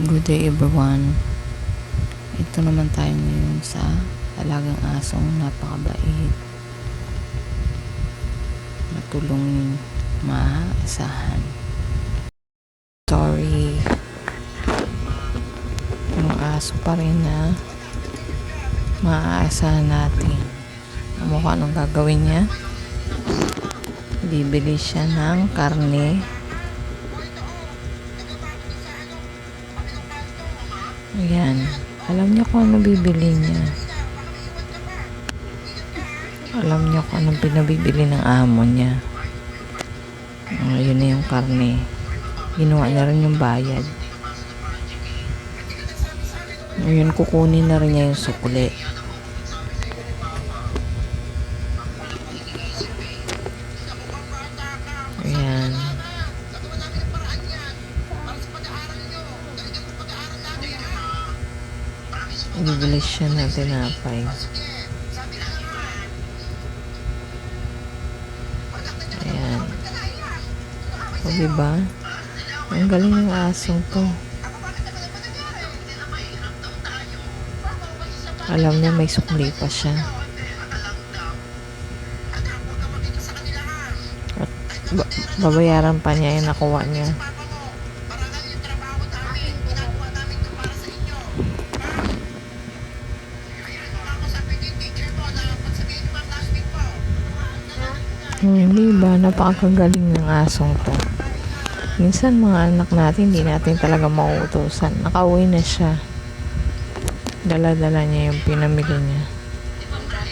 Good day everyone. Ito naman tayo ngayon sa alagang asong napakabait. Matulungin, maaasahan. Story. Yung aso pa rin na maaasahan natin. Ano kung anong gagawin niya? Bibili siya ng karne Ayan. Alam niya kung ano bibili niya. Alam niya kung anong pinabibili ng amo niya. Ayun na yung karne. Ginawa na rin yung bayad. Ngayon, kukunin na rin niya yung sukli. Bibili siya ng tinapay. Ayan. O, diba? Ang galing ng asong to. Alam niya may sukli pa siya. At ba- babayaran pa niya yung nakuha niya. Hmm, di ba? Napakagaling ng asong to. Minsan mga anak natin, hindi natin talaga mauutosan. Nakauwi na siya. Dala-dala niya yung pinamili niya.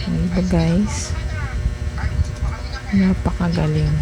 Di ba guys? Napakagaling.